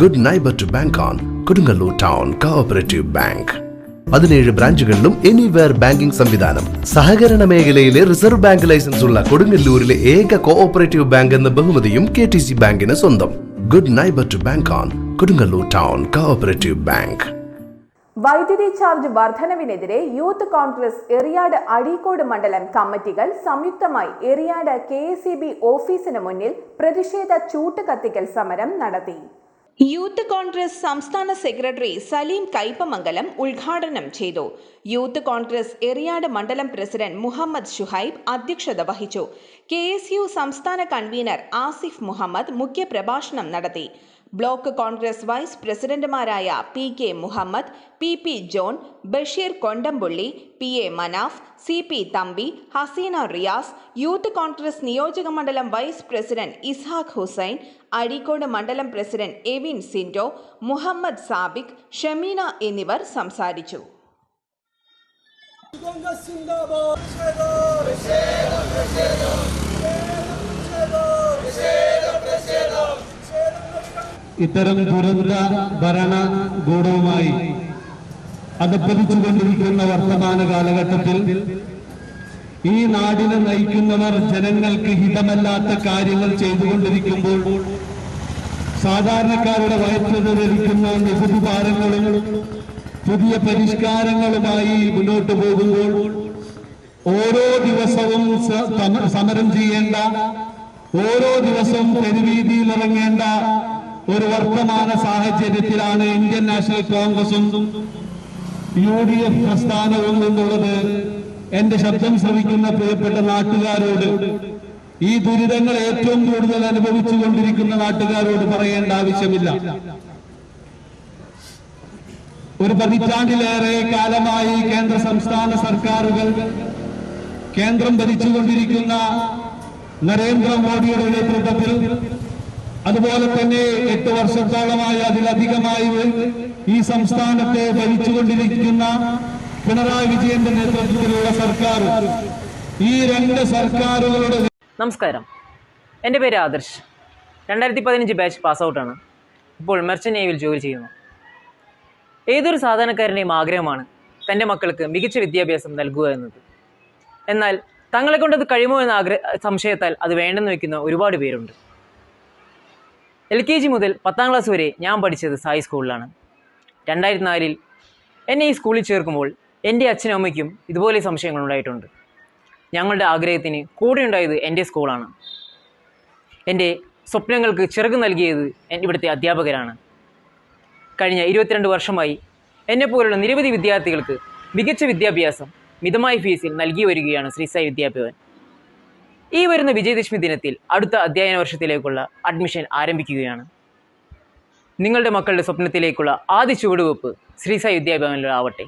Good neighbour to bank on Kodungallur town cooperative bank പതിനേഴ് ബ്രാഞ്ചുകളിലും anywhere banking സംവിധാനം. സഹകരണ മേഖലയിലെ റിസർവ് ബാങ്ക് ലൈസൻസ് ഉള്ള കൊടുങ്ങല്ലൂരിലെ ഏക കോഓപ്പറേറ്റീവ് ബാങ്ക് എന്ന ബഹുമതിയും കെ ടി സി ബാങ്കിന് സ്വന്തം. Good neighbour to bank on Kodungallur town cooperative bank വൈദ്യുതി ചാർജ് വർധനവിനെതിരെ യൂത്ത് കോൺഗ്രസ് എറിയാട് അഴീക്കോട് മണ്ഡലം കമ്മിറ്റികൾ സംയുക്തമായി എറിയാട് കെ ഓഫീസിന് മുന്നിൽ പ്രതിഷേധ ചൂട്ടുകത്തിക്കൽ സമരം നടത്തി. യൂത്ത് കോൺഗ്രസ് സംസ്ഥാന സെക്രട്ടറി സലീം കൈപ്പമംഗലം ഉദ്ഘാടനം ചെയ്തു. യൂത്ത് കോൺഗ്രസ് എറിയാട് മണ്ഡലം പ്രസിഡന്റ് മുഹമ്മദ് ഷുഹൈബ് അധ്യക്ഷത വഹിച്ചു. കെ സംസ്ഥാന കൺവീനർ ആസിഫ് മുഹമ്മദ് മുഖ്യപ്രഭാഷണം നടത്തി. ബ്ലോക്ക് കോൺഗ്രസ് വൈസ് പ്രസിഡന്റുമാരായ P K Muhammad P P John Basheer Kondampulli P A Manaf C P Thampi Haseena Riyas youth Congress നിയോജക മണ്ഡലം വൈസ് പ്രസിഡന്റ് ഇസ്ഹാഖ് ഹുസൈൻ അഴീക്കോട് മണ്ഡലം പ്രസിഡന്റ് എവിൻ സിൻഡോ മുഹമ്മദ് സാബിക് ഷമീന എന്നിവർ സംസാരിച്ചു. ഇത്തരം ദുരന്ത ഭരണ ഗൂഢവുമായി അധപ്പതിച്ചുകൊണ്ടിരിക്കുന്ന വർത്തമാന കാലഘട്ടത്തിൽ ഈ നാടിനെ നയിക്കുന്നവർ ജനങ്ങൾക്ക് ഹിതമല്ലാത്ത കാര്യങ്ങൾ ചെയ്തുകൊണ്ടിരിക്കുമ്പോൾ സാധാരണക്കാരുടെ വയറ്റിലിരിക്കുന്ന നികുതി ഭാരങ്ങളും പുതിയ പരിഷ്കാരങ്ങളുമായി മുന്നോട്ട് പോകുമ്പോൾ ഓരോ ദിവസവും സമരം ചെയ്യേണ്ട ഓരോ ദിവസവും തെരുവീതിയിൽ ഇറങ്ങേണ്ട ഒരു വർത്തമാന സാഹചര്യത്തിലാണ് ഇന്ത്യൻ നാഷണൽ കോൺഗ്രസും യു ഡി എഫ് പ്രസ്ഥാനവും എന്നുള്ളത് എന്റെ ശബ്ദം ശ്രവിക്കുന്ന പ്രിയപ്പെട്ട നാട്ടുകാരോട്. ഈ ദുരിതങ്ങൾ ഏറ്റവും കൂടുതൽ അനുഭവിച്ചു കൊണ്ടിരിക്കുന്ന നാട്ടുകാരോട് പറയേണ്ട ആവശ്യമില്ല. ഒരു പതിറ്റാണ്ടിലേറെ കാലമായി കേന്ദ്ര സംസ്ഥാന സർക്കാരുകൾ കേന്ദ്രം ഭരിച്ചുകൊണ്ടിരിക്കുന്ന നരേന്ദ്രമോദിയുടെ നേതൃത്വത്തിൽ അതുപോലെ തന്നെ എട്ട് വർഷത്തോളമായി അതിലധികമായി ഈ സംസ്ഥാനത്തെ ഭരിച്ചുകൊണ്ടിരിക്കുന്ന പിണറായി വിജയന്റെ നേതൃത്വത്തിലുള്ള സർക്കാർ. ഈ രണ്ട് സർക്കാരുകളുടെ നമസ്കാരം. എന്റെ പേര് ആദർശ്. രണ്ടായിരത്തി പതിനഞ്ച് ബാച്ച് പാസ് ഔട്ടാണ് ഇപ്പോൾ മെർച്ചൻ നേവിയിൽ ജോലി ചെയ്യുന്നു. ഏതൊരു സാധാരണക്കാരന്റെയും ആഗ്രഹമാണ് തന്റെ മക്കൾക്ക് മികച്ച വിദ്യാഭ്യാസം നൽകുക എന്നത്. എന്നാൽ തങ്ങളെ കൊണ്ടത് കഴിയുമോ എന്ന ആഗ്രഹ സംശയത്താൽ അത് വേണ്ടെന്ന് വയ്ക്കുന്ന ഒരുപാട് പേരുണ്ട്. എൽ കെ ജി മുതൽ പത്താം ക്ലാസ് വരെ ഞാൻ പഠിച്ചത് സായി സ്കൂളിലാണ്. രണ്ടായിരത്തി നാലിൽ എന്നെ ഈ സ്കൂളിൽ ചേർക്കുമ്പോൾ എന്റെ അച്ഛനും അമ്മയ്ക്കും ഇതുപോലെ സംശയങ്ങൾ ഉണ്ടായിട്ടുണ്ട്. ഞങ്ങളുടെ ആഗ്രഹത്തിന് കൂടെ ഉണ്ടായത് എന്റെ സ്കൂളാണ്. എന്റെ സ്വപ്നങ്ങൾക്ക് ചിറക് നൽകിയത് ഇവിടുത്തെ അധ്യാപകരാണ്. കഴിഞ്ഞ ഇരുപത്തിരണ്ട് വർഷമായി എന്നെപ്പോലുള്ള നിരവധി വിദ്യാർത്ഥികൾക്ക് മികച്ച വിദ്യാഭ്യാസം മിതമായ ഫീസിൽ നൽകി വരികയാണ് ശ്രീസായി വിദ്യാഭവൻ ഈ വരുന്ന വിജയദശമി ദിനത്തിൽ അടുത്ത അധ്യയന വർഷത്തിലേക്കുള്ള അഡ്മിഷൻ ആരംഭിക്കുകയാണ്. നിങ്ങളുടെ മക്കളുടെ സ്വപ്നത്തിലേക്കുള്ള ആദ്യ ചുവടുവെപ്പ് ശ്രീസായി വിദ്യാഭവനിലാവട്ടെ